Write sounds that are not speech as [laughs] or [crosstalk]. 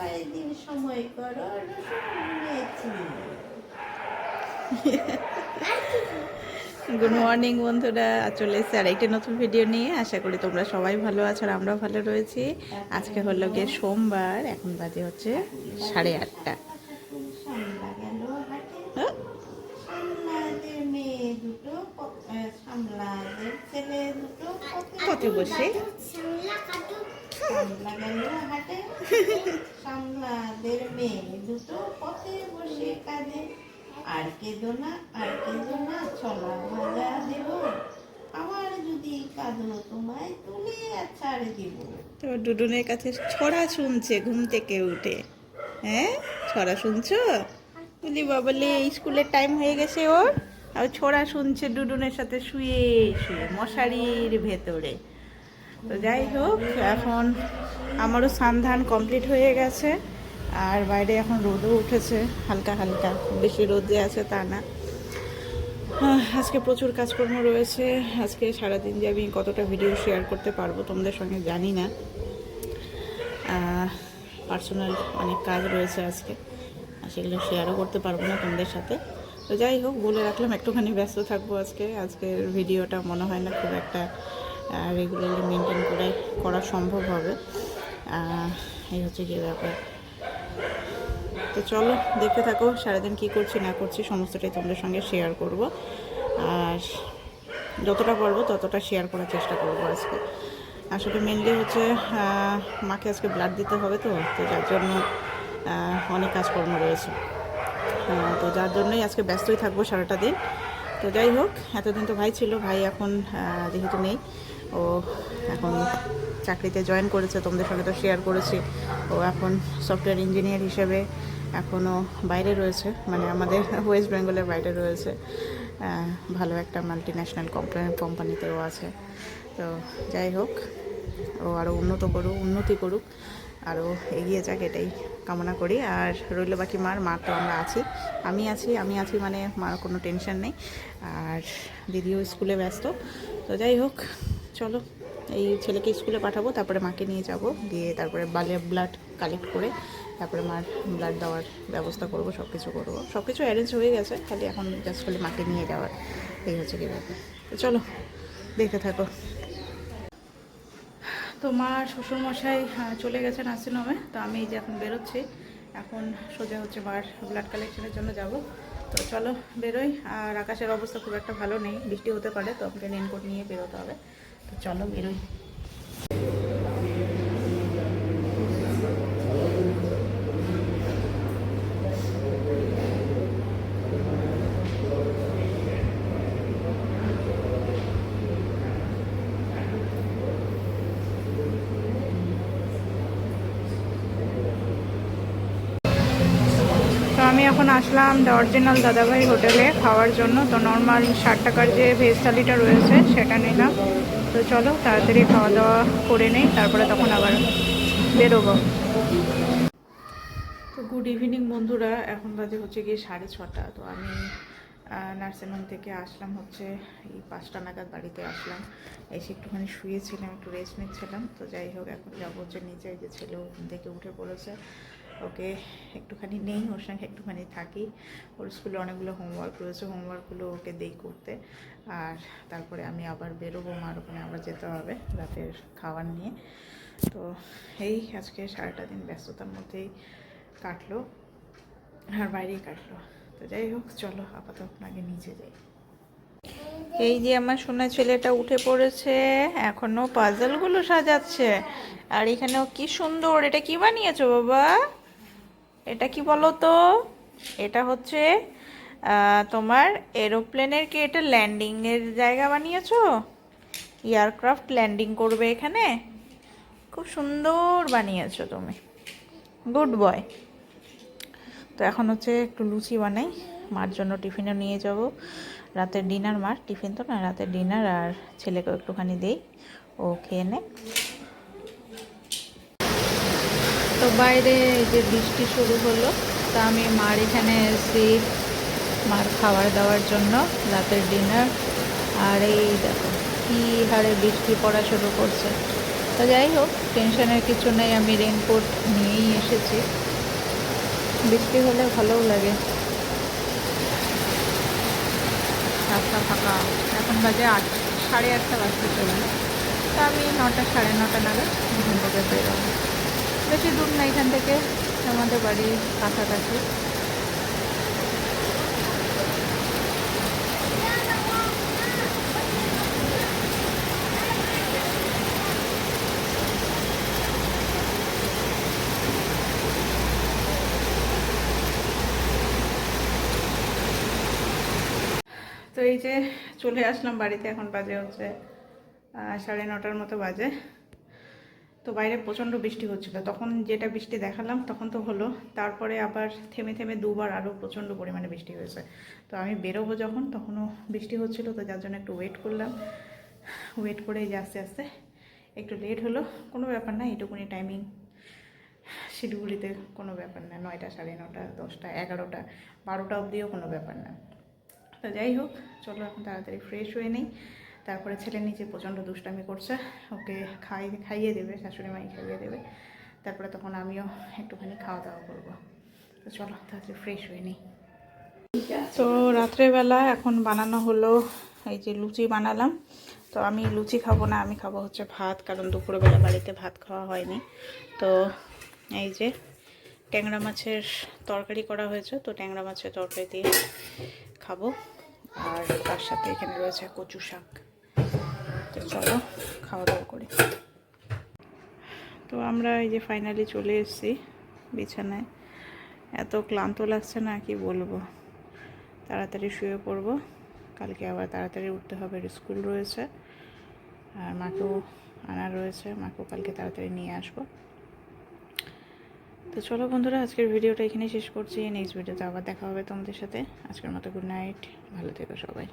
কয়েকদিন সময় করো। গুড মর্নিং বন্ধুরা। চলে এসেছি আর একটা নতুন ভিডিও নিয়ে। আশা করি তোমরা সবাই ভালো আছো আর আমরাও ভালো রয়েছি। আজকে হলো গিয়ে সোমবার এখন বাজে হচ্ছে সাড়ে আটটা। হ্যাঁ? সামলাদের মেয়ে দুটো ক- আহ, সামলাদের ছেলে দুটো পথে- পথে বসে তো ডুডুনের কাছে ছড়া শুনছে ঘুম থেকে উঠে। হ্যাঁ? ছড়া শুনছো? বলি, বাবলে স্কুলের টাইম হয়ে গেছে ওর। আর ছড়া শুনছে ডুডুনের সাথে শুয়ে শুয়ে মশারির ভেতরে। তো যাই হোক, এখন আমারও সান্ধান কমপ্লিট হয়ে গেছে, আর বাইরে এখন রোদও উঠেছে, হালকা হালকা, বেশি রোদ যে আছে তা না। আজকে প্রচুর কাজকর্ম রয়েছে, আজকে সারাদিন যে আমি কতটা ভিডিও শেয়ার করতে পারব তোমাদের সঙ্গে জানি না। পার্সোনাল অনেক কাজ রয়েছে আজকে সেগুলো শেয়ারও করতে পারব না তোমাদের সাথে। তো যাই হোক, বলে রাখলাম, একটুখানি ব্যস্ত থাকব আজকে, আজকের ভিডিওটা মনে হয় না খুব একটা রেগুলারলি মেনটেন করে, করা সম্ভব হবে। এই হচ্ছে কি ব্যাপার। তো চলো, দেখতে থাকো, সারাদিন কি করছি, না করছি, সমস্তটাই তোমাদের সঙ্গে শেয়ার করব। আর যতটা পারব, ততটা শেয়ার করার চেষ্টা করব আজকে। আসলে মেনলি হচ্ছে মাকে আজকে ব্লাড দিতে হবে তো তো যার জন্য অনেক কাজকর্ম রয়েছে। তো যার জন্যই আজকে ব্যস্তই থাকব সারাটা দিন। তো যাই হোক, এতদিন তো ভাই ছিল, ভাই এখন যেহেতু নেই, ও এখন চাকরিতে জয়েন করেছে, তোমাদের সঙ্গে তো শেয়ার করেছি। ও এখন সফটওয়্যার ইঞ্জিনিয়ার হিসেবে এখনও বাইরে রয়েছে মানে আমাদের [laughs] ওয়েস্ট বেঙ্গলের বাইরে রয়েছে। ভালো একটা মাল্টি ন্যাশনাল কোম্পানি কোম্পানিতেও আছে। তো যাই হোক ও আরও উন্নত করুক, উন্নতি করুক। আরও এগিয়ে যাক এটাই কামনা করি। আর রইল বাকি মার মা তো আমরা আছি। আমি আছি আমি আছি মানে মার কোনো টেনশন নেই। আর দিদিও স্কুলে ব্যস্ত। তো যাই হোক, চলো, এই ছেলেকে স্কুলে পাঠাবো, তারপরে মাকে নিয়ে যাব। দিয়ে তারপরে বালে ব্লাড কালেক্ট করে তারপরে মার ব্লাড দেওয়ার ব্যবস্থা করব সব কিছু করব। সব কিছু অ্যারেঞ্জ হয়ে গেছে, খালি এখন জাস্ট খালি মাকে নিয়ে যাওয়ার। এই হচ্ছে কি ব্যাপার। তো চলো, দেখতে থাকো। তো মা শ্বশুরমশাই চলে চলে গেছেন নার্সিংহোমে তো আমি এই যে এখন বেরোচ্ছি। এখন সোজা হচ্ছে মার ব্লাড কালেকশনের জন্য যাব। তো চলো বেরোই। আর আকাশের অবস্থা খুব একটা ভালো নেই। বৃষ্টি হতে পারে, তো আমাকে রেনকোট নিয়ে বেরোতে হবে। তো চলো বেরোই। এখন আসলাম দ্য অরিজিনাল দাদাভাই হোটেলে খাওয়ার জন্য। তো নর্মাল ষাট টাকার যে ভেজ থালিটা রয়েছে, সেটা নিলাম। তো চলো, তাড়াতাড়ি খাওয়া দাওয়া করে নেই, তারপরে তখন আবার বেরোবো। তো গুড ইভিনিং বন্ধুরা, এখন বাজে হচ্ছে গিয়ে সাড়ে ছটা। তো আমি নার্সিংহোম থেকে আসলাম হচ্ছে, এই পাঁচটা নাগাদ বাড়িতে আসলাম। এসে একটুখানি শুয়েছিলাম, একটু রেস্ট নিচ্ছিলাম। তো যাই হোক, এখন যাব হচ্ছে নিচে যে ছেলে ঘুম থেকে উঠে পড়েছে। ওকে একটুখানি নেই, ওর সঙ্গে একটুখানি থাকি। ওর স্কুলে অনেকগুলো হোমওয়ার্ক রয়েছে হোমওয়ার্কগুলো ওকে দেই করতে। আর তারপরে আমি আবার বেরোবো, মার ওখানে আবার যেতে হবে রাতের খাবার নিয়ে। তো এই আজকে সারাটা দিন ব্যস্ততার মধ্যেই কাটলো, আর বাইরেই কাটলো। তো যাই হোক, চলো আপাতত আগে নিচে যাই। এই যে আমার সোনা ছেলেটা উঠে পড়েছে, এখনও পাজলগুলো সাজাচ্ছে। আর এখানেও কি সুন্দর, এটা কি বানিয়েছো বাবা? এটা কি বলো তো? এটা হচ্ছে তোমার এরোপ্লেনের কি এটা ল্যান্ডিংয়ের জায়গা বানিয়েছো? এয়ারক্রাফট ল্যান্ডিং করবে এখানে? খুব সুন্দর বানিয়েছো তুমি। Good boy. তো এখন হচ্ছে একটু লুচি বানাই। মার জন্য টিফিনও নিয়ে যাব। রাতের ডিনার, মার টিফিন তো না, রাতের ডিনার আর ছেলেকেও একটুখানি দেই। ও খেয়ে নে তো বাইরে যে বৃষ্টি শুরু হলো, তা আমি মার এখানে এসেছি মার খাবার দাওয়ার জন্য, রাতের ডিনার আর এই দেখো, কী হারে বৃষ্টি পড়া শুরু করছে। তো যাই হোক টেনশনের কিছু নেই, আমি রেনকোট নিয়েই এসেছি। বৃষ্টি হলে ভালোও লাগে। রাস্তা ফাঁকা। এখন বাজে আট, সাড়ে আটটা বাজতে চলে তা আমি নটা, সাড়ে নটা নাগাদ এখান থেকে বেরোবো বেশি দূর না এখান থেকে, আমাদের বাড়ির কাছাকাছি। তো এই যে চলে আসলাম বাড়িতে, এখন বাজে হচ্ছে সাড়ে নটার মতো বাজে। তো বাইরে প্রচণ্ড বৃষ্টি হচ্ছিল। তখন যেটা বৃষ্টি দেখালাম, তখন তো হলো। তারপরে আবার থেমে থেমে দুবার আরও প্রচণ্ড পরিমাণে বৃষ্টি হয়েছে। তো আমি বেরোবো যখন, তখনও বৃষ্টি হচ্ছিল, তো যার জন্য একটু ওয়েট করলাম। ওয়েট করে যে আস্তে আস্তে একটু লেট হলো। কোনো ব্যাপার না এটুকুনি টাইমিং শিলিগুড়িতে কোনো ব্যাপার না, নয়টা সাড়ে নটা দশটা, এগারোটা, বারোটা অবধিও কোনো ব্যাপার না। তো যাই হোক, চলো এখন তাড়াতাড়ি ফ্রেশ হয়ে নেই। তারপরে ছেলে নিচে প্রচণ্ড দুষ্টামি করছে। ওকে খাই, খাইয়ে দেবে শাশুড়ি মাই খাইয়ে দেবে। তারপরে তখন আমিও একটুখানি খাওয়া দাওয়া করব। তো চলো, তাড়াতাড়ি ফ্রেশ হয়ে নিই। তো রাত্রেবেলা এখন বানানো হলো এই যে লুচি বানালাম। তো আমি লুচি খাব না, আমি খাব হচ্ছে ভাত, কারণ দুপুরবেলা বাড়িতে ভাত খাওয়া হয়নি। তো এই যে ট্যাংরা মাছের তরকারি করা হয়েছে, তো ট্যাংরা মাছের তরকারি দিয়ে খাব। আর তার সাথে এখানে রয়েছে কচু শাক। তো চলো খাওয়া দাওয়া করি। তো আমরা এই যে ফাইনালি চলে এসেছি বিছানায়। এত ক্লান্ত লাগছে না, কি বলব? তাড়াতাড়ি শুয়ে পড়ব। কালকে আবার তাড়াতাড়ি উঠতে হবে স্কুল রয়েছে। আর মাকেও আনা রয়েছে, মাকেও কালকে তাড়াতাড়ি নিয়ে আসব। তো চলো বন্ধুরা, আজকের ভিডিওটা এখানে শেষ করছি। নেক্সট ভিডিওতে আবার দেখা হবে তোমাদের সাথে। আজকের মতো গুড নাইট ভালো থেকো সবাই।